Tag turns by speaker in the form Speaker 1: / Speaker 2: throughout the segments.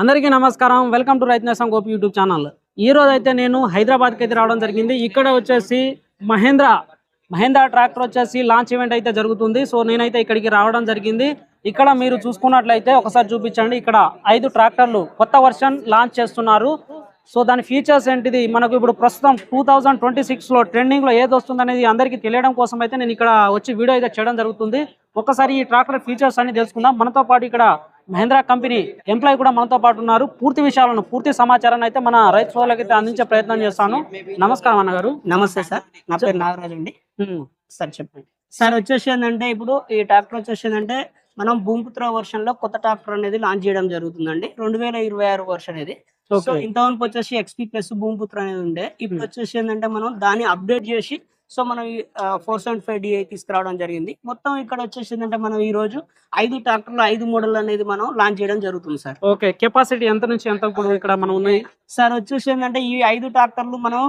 Speaker 1: అందరికీ నమస్కారం. Welcome to రైతు నేసం గోపి యూట్యూబ్ ఛానల్ ఈ రోజు అయితే నేను హైదరాబాద్కి అయితే రావడం జరిగింది. ఇక్కడ వచ్చేసి మహేంద్ర మహేంద్ర ట్రాక్టర్ వచ్చేసి లాంచ్ ఈవెంట్ అయితే జరుగుతుంది. సో నేనైతే ఇక్కడికి రావడం జరిగింది. ఇక్కడ మీరు చూసుకున్నట్లయితే ఒకసారి చూపించండి. ఇక్కడ ఐదు ట్రాక్టర్లు కొత్త వర్షన్ లాంచ్ చేస్తున్నారు. సో దాని ఫీచర్స్ ఏంటిది? మనకు ఇప్పుడు ప్రస్తుతం టూ థౌజండ్ ట్వంటీ సిక్స్లో ట్రెండింగ్లో ఏది వస్తుంది అనేది అందరికీ తెలియడం కోసం అయితే నేను ఇక్కడ వచ్చి వీడియో అయితే చేయడం జరుగుతుంది. ఒకసారి ఈ ట్రాక్టర్ ఫీచర్స్ అన్ని తెలుసుకుందాం. మనతో పాటు ఇక్కడ మహేంద్ర కంపెనీ ఎంప్లాయీ కూడా మనతో పాటు ఉన్నారు. పూర్తి విషయాలను పూర్తి సమాచారాన్ని అయితే మన రైతు సోదరులకి అయితే అందించే ప్రయత్నం చేస్తాను. నమస్కారం అన్నగారు
Speaker 2: నమస్తే సార్. నా పేరు నాగరాజు అండి. సార్ చెప్పండి. సార్ వచ్చేసి ఏంటంటే ఇప్పుడు ఈ ట్రాక్టర్ వచ్చేసి ఏంటంటే మనం భూమిపుత్ర వర్షన్లో కొత్త ట్రాక్టర్ అనేది లాంచ్ చేయడం జరుగుతుందండి. రెండు వేల ఇరవై ఆరు వర్షన్ ఇది
Speaker 1: ఓకే.
Speaker 2: ఇంతవరకు వచ్చేసి ఎక్స్పీ ప్లస్ భూమిపుత్ర అనేది ఉండే. ఇప్పుడు. వచ్చేసి ఏంటంటే మనం దాన్ని అప్డేట్ చేసి సో మనం ఫోర్ సెవెంటీ ఫైవ్ డిఐ తీసుకురావడం జరిగింది. మొత్తం ఇక్కడ వచ్చేసి ఏంటంటే మనం ఈ రోజు ఐదు ట్రాక్టర్లు ఐదు మోడల్ అనేది మనం లాంచ్ చేయడం జరుగుతుంది సార్
Speaker 1: ఓకే కెపాసిటీ ఎంత నుంచి ఎంత ఇక్కడ మనం ఉన్నాయి?
Speaker 2: సార్ వచ్చేసి ఏంటంటే ఈ ఐదు ట్రాక్టర్లు మనం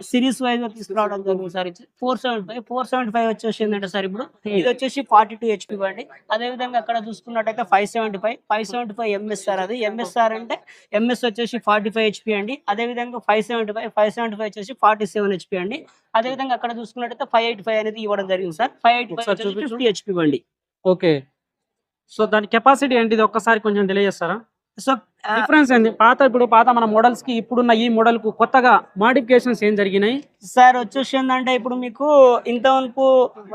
Speaker 2: సిరీస్ వైజ్గా తీసుకురావడం జరిగింది sir. Four seventy five four seventy five వచ్చేసి ఏంటంటే సార్ ఇప్పుడు ఇది వచ్చేసి ఫార్టీ టూ హెచ్పి బండి అదే విధంగా అక్కడ చూసుకున్నట్టయితే five seventy five five seventy five MSR అది. ఎంఎస్ఆర్ అంటే ఎంఎస్ వచ్చేసి ఫార్టీ ఫైవ్ హెచ్పి అండి. అదే విధంగా five seventy five five seventy five వచ్చేసి ఫార్టీ సెవెన్ హెచ్పి అండి. అదే విధంగా అక్కడ చూసుకున్నట్టయితే ఫైవ్ ఎయిటీ ఫైవ్ అనేది ఇవ్వడం జరిగింది sir. Five eighty five. Fifty HP బండి
Speaker 1: ఓకే. సో దాని కెపాసిటీ ఏంటిది ఒక్కసారి కొంచెం తెలియజేస్తారా
Speaker 2: సో
Speaker 1: డిఫరెన్స్ ఏంది? పాత ఇప్పుడు పాత మన మోడల్స్కి ఇప్పుడున్న ఈ మోడల్కు కొత్తగా మాడిఫికేషన్స్ ఏం జరిగినాయి?
Speaker 2: సార్ వచ్చేసి ఏంటంటే ఇప్పుడు మీకు ఇంతవరకు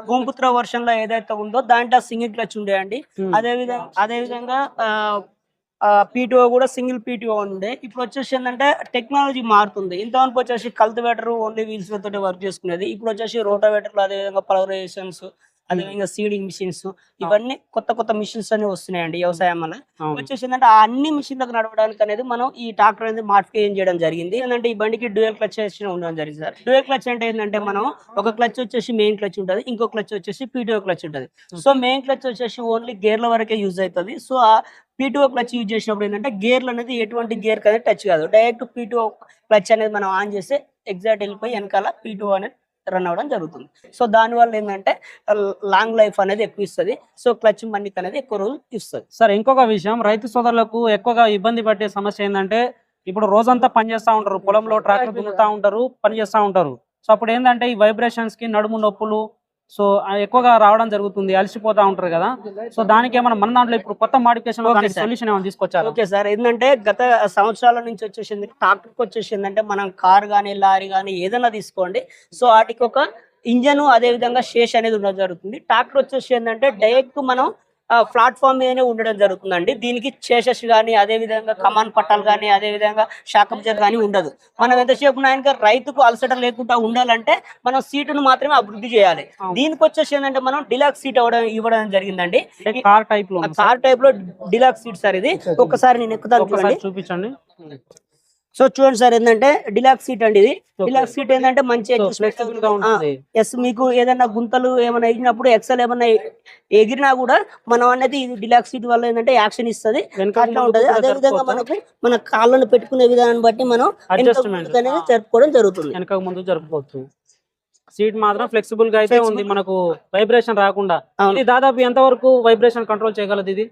Speaker 2: భూమిపుత్ర వర్షన్లో ఏదైతే ఉందో దాంట్లో సింగిల్ క్లచ్ ఉండేయండి
Speaker 1: Hmm.
Speaker 2: అదే విధంగా అదే విధంగా పీటీఓ కూడా సింగిల్ పీటీఓ ఉండే. ఇప్పుడు వచ్చేసి ఏంటంటే టెక్నాలజీ మారుతుంది. ఇంతవరకు వచ్చేసి కల్టివేటర్ ఓన్లీ వీల్స్ తోటి వర్క్ చేసుకునేది. ఇప్పుడు వచ్చేసి రోటావేటర్లు అదే విధంగా పలవరేషన్స్ అదే విధంగా సీడింగ్ మిషన్స్ ఇవన్నీ కొత్త కొత్త మిషన్స్ అన్ని వస్తున్నాయండి వ్యవసాయం వల్ల. వచ్చేసి ఏంటంటే ఆ అన్ని మిషన్లకు నడవడానికి అనేది మనం ఈ ట్రాక్టర్ అనేది మాడిఫికేషన్ చేయడం జరిగింది. ఏంటంటే ఈ బండికి డ్యూయల్ క్లచ్ ఉండడం జరిగింది సార్. డ్యూయల్ క్లచ్ అంటే ఏంటంటే మనం ఒక క్లచ్ వచ్చేసి మెయిన్ క్లచ్ ఉంటుంది ఇంకో క్లచ్ వచ్చేసి పీటీఓ క్లచ్ ఉంటుంది. సో మెయిన్ క్లచ్ వచ్చేసి ఓన్లీ గేర్ల వరకే యూజ్ అవుతుంది. సో ఆ పీటీఓ క్లచ్ యూజ్ చేసినప్పుడు ఏంటంటే గేర్లు అనేది ఎటువంటి గేర్ అనేది టచ్ కాదు. డైరెక్ట్ పీటీఓ క్లచ్ అనేది మనం ఆన్ చేస్తే ఎగ్జాక్ట్ వెళ్ళిపోయి వెనకాల పీటీఓ అనేది రన్ అవ్వడం జరుగుతుంది. సో దానివల్ల ఏంటంటే లాంగ్ లైఫ్ అనేది ఎక్కువ ఇస్తుంది. సో క్లచ్ మన్నిక్ అనేది ఎక్కువ రోజులు ఇస్తుంది.
Speaker 1: సార్ ఇంకొక విషయం. రైతు సోదరులకు ఎక్కువగా ఇబ్బంది పట్టే సమస్య ఏంటంటే ఇప్పుడు రోజంతా పని చేస్తూ ఉంటారు. పొలంలో ట్రాక్టర్ దున్నుతా ఉంటారు పని చేస్తూ ఉంటారు. సో అప్పుడు ఏంటంటే ఈ వైబ్రేషన్స్కి నడుము నొప్పులు సో ఎక్కువగా రావడం జరుగుతుంది అలసిపోతా ఉంటారు కదా. సో దానికి ఏమైనా మన దాంట్లో ఇప్పుడు కొత్త మాడిఫికేషన్. సొల్యూషన్ ఏమైనా తీసుకొచ్చారు?
Speaker 2: Okay sir. ఏంటంటే గత సంవత్సరాల నుంచి వచ్చేసింది ట్రాక్టర్కి వచ్చేసింది అంటే మనం కార్ కానీ లారీ కానీ ఏదైనా తీసుకోండి. సో వాటికి ఒక ఇంజన్ అదే విధంగా శేష్ అనేది ఉండడం జరుగుతుంది. ట్రాక్టర్ వచ్చేసి ఏంటంటే డైరెక్ట్ మనం ప్లాట్ఫామ్ మీదనే ఉండడం జరుగుతుందండి. దీనికి చేసెస్ కానీ అదే విధంగా కమాన్ పట్టాలు కానీ అదే విధంగా షాకబ్జర్ కానీ ఉండదు. మనం ఎంతసేపు నాయనక రైతుకు అలసట లేకుండా ఉండాలంటే మనం సీటును మాత్రమే అభివృద్ధి చేయాలి. దీనికి వచ్చేసి ఏంటంటే మనం డిలాక్స్ సీట్ అవ్వడం ఇవ్వడం జరిగిందండి.
Speaker 1: కార్ టైప్లో.
Speaker 2: కార్ టైప్లో డిలాక్స్ సీట్ సార్ ఇది. ఒక్కసారి నేను ఎక్కుతాను
Speaker 1: చూపించండి.
Speaker 2: సో చూడండి సార్ ఏంటంటే డిలాక్స్ సీట్ అండి ఇది. డిలాక్స్ సీట్ ఏంటంటే మంచి ఎస్ మీకు ఏదైనా గుంతలు ఏమైనా ఎగిరినప్పుడు ఎక్సెల్ ఏమైనా ఎగిరినా కూడా మనం అనేది ఇది డిలాక్స్ సీట్ వల్ల ఏంటంటే యాక్షన్ ఇస్తుంది. అట్లా ఉంటది. అదే విధంగా మనకు మన కాళ్ళను పెట్టుకునే విధానాన్ని బట్టి మనం అనేది జరుపుకోవడం జరుగుతుంది.
Speaker 1: వెనక ముందు జరుపుకోవచ్చు. సీట్ మాత్రం ఫ్లెక్సిబుల్గా అయితే ఉంది. మనకు వైబ్రేషన్ రాకుండా. దాదాపు ఎంత వరకు వైబ్రేషన్ కంట్రోల్ చేయగలదు ఇది?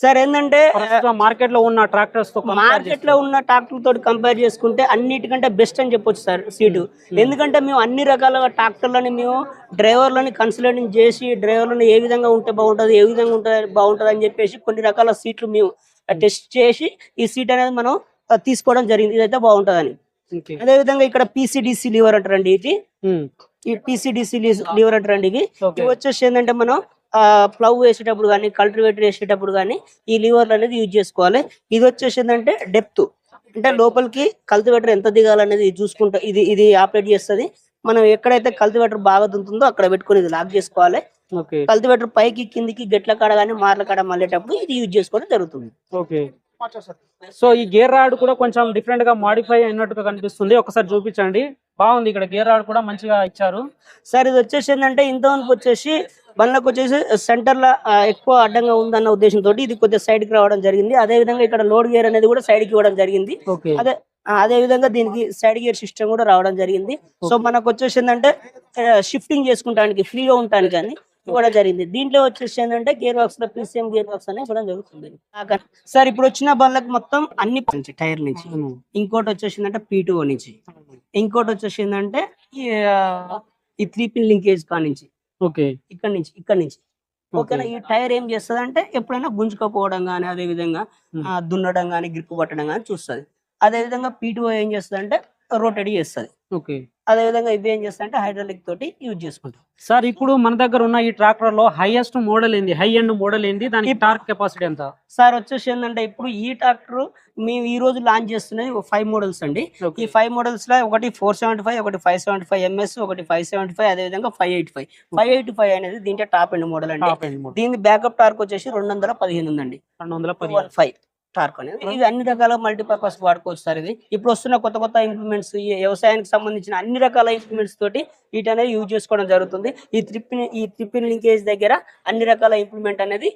Speaker 2: సార్ ఏంటంటే
Speaker 1: మార్కెట్లో ఉన్న
Speaker 2: ట్రాక్టర్స్తో మార్కెట్లో ఉన్న ట్రాక్టర్ తోటి కంపేర్ చేసుకుంటే అన్నిటికంటే బెస్ట్ అని చెప్పొచ్చు సార్ సీటు. ఎందుకంటే మేము అన్ని రకాల ట్రాక్టర్లని మేము డ్రైవర్లని కన్సల్టింగ్ చేసి డ్రైవర్లను ఏ విధంగా ఉంటే బాగుంటుంది ఏ విధంగా ఉంటే బాగుంటుంది అని చెప్పేసి కొన్ని రకాల సీట్లు మేము టెస్ట్ చేసి ఈ సీట్ అనేది మనం తీసుకోవడం జరిగింది. ఇదైతే బాగుంటుందని.
Speaker 1: Okay.
Speaker 2: అదే విధంగా ఇక్కడ పీసీడీసీ లివర్ అంటారండి ఇది. ఈ పీసీడీసీ లివర్ అంటారండి. ఇవి వచ్చేసి ఏంటంటే మనం ప్లవ్ వేసేటప్పుడు కానీ కల్టివేటర్ వేసేటప్పుడు కానీ ఈ లివర్లు అనేది యూజ్ చేసుకోవాలి. ఇది వచ్చేసి ఏంటంటే డెప్త్ అంటే లోపలికి కల్టివేటర్ ఎంత దిగాలనేది చూసుకుంటా ఇది ఇది ఆపరేట్ చేస్తుంది. మనం ఎక్కడైతే కల్టివేటర్ బాగా దుంతుందో అక్కడ పెట్టుకొని ఇది లాక్ చేసుకోవాలి. కల్టివేటర్ పైకి కిందికి గట్ల కాడ కానీ మార్ల కాడ మళ్ళేటప్పుడు ఇది యూజ్ చేసుకోవడం జరుగుతుంది.
Speaker 1: ఓకే. సో ఈ గేర్ రాడ్ కూడా కొంచెం డిఫరెంట్గా మాడిఫై అయినట్టుగా కనిపిస్తుంది. ఒకసారి చూపించండి. బాగుంది. ఇక్కడ గేర్ రాడ్ కూడా మంచిగా ఇచ్చారు.
Speaker 2: సార్ ఇది వచ్చేసి ఏంటంటే ఇంతవరకు వచ్చేసి బండ్లకు వచ్చేసి సెంటర్లో ఎక్కువ అడ్డంగా ఉందన్న ఉద్దేశంతో ఇది కొద్దిగా సైడ్కి రావడం జరిగింది. అదే విధంగా ఇక్కడ లోడ్ గేర్ అనేది కూడా సైడ్కి ఇవ్వడం జరిగింది. అదే అదే విధంగా దీనికి సైడ్ గేర్ సిస్టమ్ కూడా రావడం జరిగింది. సో మనకు వచ్చేసి ఏంటంటే షిఫ్టింగ్ చేసుకుంటానికి ఫ్రీగా ఉండటానికి కానీ ఇవ్వడం జరిగింది. దీంట్లో వచ్చేసి ఏంటంటే గేర్ బాక్స్లో పీసీఎం గేర్ బాక్స్ అనేది ఇవ్వడం జరుగుతుంది. సార్ ఇప్పుడు వచ్చిన బండ్లకు మొత్తం అన్ని టైర్ నుంచి. ఇంకోటి వచ్చేసిందంటే పీటూ నుంచి. ఇంకోటి వచ్చేసిందంటే ఈ, ఆ, ఈ త్రీ పిన్ లింకేజ్ కా నుంచి.
Speaker 1: ఓకే.
Speaker 2: ఇక్కడ నుంచి ఇక్కడ నుంచి. ఓకేనా? ఈ టైర్ ఏం చేస్తుంది అంటే ఎప్పుడైనా గుంజుకపోవడం కానీ అదే విధంగా దున్నడం కానీ గ్రిప్ పట్టడం కానీ చూస్తుంది. అదే విధంగా పీటీఓ ఏం చేస్తుంది అంటే రొటేట్ చేస్తుంది.
Speaker 1: ఓకే.
Speaker 2: అదే విధంగా ఇవి ఏం చేస్తాయి అంటే హైడ్రాలిక్ తోటి యూజ్ చేసుకుంటాం.
Speaker 1: సార్ ఇప్పుడు మన దగ్గర ఉన్న ఈ ట్రాక్టర్లో హైయెస్ట్ మోడల్ ఏంది? హై ఎండ్ మోడల్ ఏంది? దానికి టార్క్ కెపాసిటీ ఎంత?
Speaker 2: సార్ వచ్చేసి ఏంటంటే ఇప్పుడు ఈ ట్రాక్టర్ మేము ఈ రోజు లాంచ్ చేస్తున్నది ఫైవ్ మోడల్స్ అండి. ఈ ఫైవ్ మోడల్స్లో ఒకటి ఫోర్ సెవెంటీ ఫైవ్ ఒకటి ఫైవ్ సెవెంటీ ఫైవ్ ఎంఎస్ ఒకటి ఫైవ్ సెవెంటీ ఫైవ్ అదే విధంగా five eighty five. Five eighty five అనేది దీంట్లో టాప్ ఎండ్ మోడల్ అండి. దీని బ్యాకప్ టార్క్ వచ్చేసి రెండు వందల పదిహేను ఉందండి.
Speaker 1: రెండు వందల
Speaker 2: ఫైవ్ టార్క్ అనేది ఇది అన్ని రకాల మల్టీపర్పస్ వాడుకోవచ్చు సార్ ఇది. ఇప్పుడు వస్తున్న కొత్త కొత్త ఇంప్లిమెంట్స్ ఈ వ్యవసాయానికి సంబంధించిన అన్ని రకాల ఇంప్లిమెంట్స్ తోటి వీటి అనేది యూజ్ చేసుకోవడం జరుగుతుంది. ఈ త్రిప్పిన్ ఈ త్రిప్పిన్ లింకేజ్ దగ్గర అన్ని రకాల ఇంప్లిమెంట్ అనేది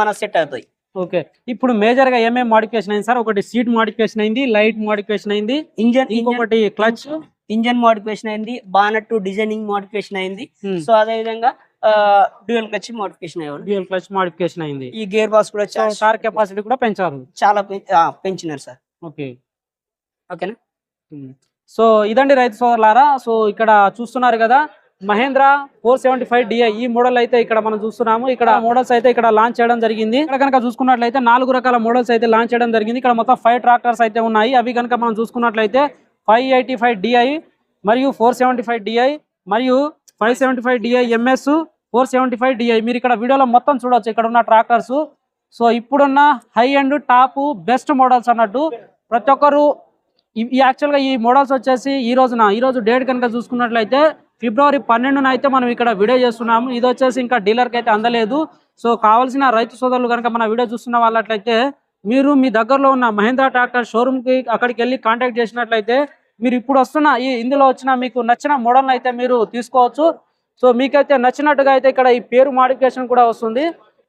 Speaker 2: మన సెట్ అవుతాయి.
Speaker 1: ఓకే. ఇప్పుడు మేజర్గా ఏమేమి మోడిఫికేషన్ అయింది సార్? ఒకటి సీట్ మోడిఫికేషన్ అయింది లైట్ మోడిఫికేషన్ అయింది
Speaker 2: ఇంజన్
Speaker 1: ఇంకొకటి క్లచ్
Speaker 2: ఇంజన్ మోడిఫికేషన్ అయింది బానట్ డిజైనింగ్ మోడిఫికేషన్ అయింది. సో అదే విధంగా డ్యూయల్ క్లచ్ మోడిఫికేషన్ అయ్యారు
Speaker 1: డ్యూయల్ క్లచ్ మోడిఫికేషన్ అయింది.
Speaker 2: ఈ గేర్ బాక్స్ కూడా
Speaker 1: టార్క్ కెపాసిటీ కూడా పెంచారు.
Speaker 2: చాలా పెంచినారు సార్.
Speaker 1: ఓకే.
Speaker 2: ఓకేనా?
Speaker 1: సో ఇదండి రైతు సోదరులారా సో ఇక్కడ చూస్తున్నారు కదా Mahindra four seventy five DI. ఈ మోడల్ అయితే ఇక్కడ మనం చూస్తున్నాము. ఇక్కడ మోడల్స్ అయితే ఇక్కడ లాంచ్ చేయడం జరిగింది. ఇక్కడ కనుక చూసుకున్నట్లయితే నాలుగు రకాల మోడల్స్ అయితే లాంచ్ చేయడం జరిగింది. ఇక్కడ మొత్తం ఫైవ్ ట్రాక్టర్స్ అయితే ఉన్నాయి. అవి కనుక మనం చూసుకున్నట్లయితే ఫైవ్ ఎయిటీ ఫైవ్ డిఐ మరియు ఫోర్ సెవెంటీ ఫైవ్ డిఐ మరియు five seventy five DI MS four seventy five DI. మీరు ఇక్కడ వీడియోలో మొత్తం చూడొచ్చు. ఇక్కడ ఉన్న ట్రాక్టర్స్. సో ఇప్పుడున్న high and top best models అన్నట్టు ప్రతి ఒక్కరు ఈ- యాక్చువల్గా ఈ మోడల్స్ వచ్చేసి ఈ రోజున ఈ రోజు డేట్ కనుక చూసుకున్నట్లయితే ఫిబ్రవరి పన్నెండున అయితే మనం ఇక్కడ వీడియో చేస్తున్నాము. ఇది వచ్చేసి ఇంకా డీలర్కి అయితే అందలేదు. సో కావాల్సిన రైతు సోదరులు కనుక మన వీడియో చూస్తున్న వాళ్ళట్లయితే మీరు మీ దగ్గరలో ఉన్న మహేంద్ర ట్రాక్టర్ షోరూమ్కి అక్కడికి వెళ్ళి కాంటాక్ట్ చేసినట్లయితే మీరు ఇప్పుడు వస్తున్న ఈ ఇందులో వచ్చిన మీకు నచ్చిన మోడల్ని అయితే మీరు తీసుకోవచ్చు. సో మీకైతే నచ్చినట్టుగా అయితే ఇక్కడ ఈ పేరు మాడిఫికేషన్ కూడా వస్తుంది.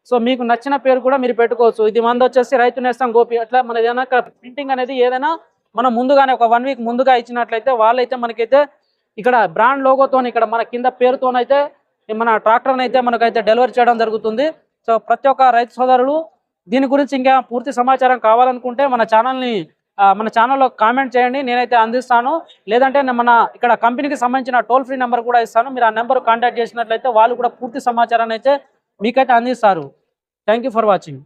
Speaker 1: సో మీకు నచ్చిన పేరు కూడా మీరు పెట్టుకోవచ్చు. ఇది మంది వచ్చేసి రైతు నేస్తం గోపి. అట్లా మన ఏదైనా ప్రింటింగ్ అనేది ఏదైనా మనం ముందుగానే ఒక వన్ వీక్ ముందుగా ఇచ్చినట్లయితే వాళ్ళైతే మనకైతే ఇక్కడ బ్రాండ్ లోగోతో ఇక్కడ మన కింద పేరుతోనైతే మన ట్రాక్టర్ అయితే మనకైతే డెలివరీ చేయడం జరుగుతుంది. సో ప్రతి ఒక్క రైతు సోదరులు దీని గురించి ఇంకా పూర్తి సమాచారం కావాలనుకుంటే మన ఛానల్ని మన ఛానల్లో కామెంట్ చేయండి. నేనైతే అందిస్తాను. లేదంటే నేను మన ఇక్కడ కంపెనీకి సంబంధించిన టోల్ ఫ్రీ నెంబర్ కూడా ఇస్తాను. మీరు ఆ నెంబర్ కాంటాక్ట్ చేసినట్లయితే వాళ్ళు కూడా పూర్తి సమాచారాన్ని అయితే మీకైతే అందిస్తారు. Thank for watching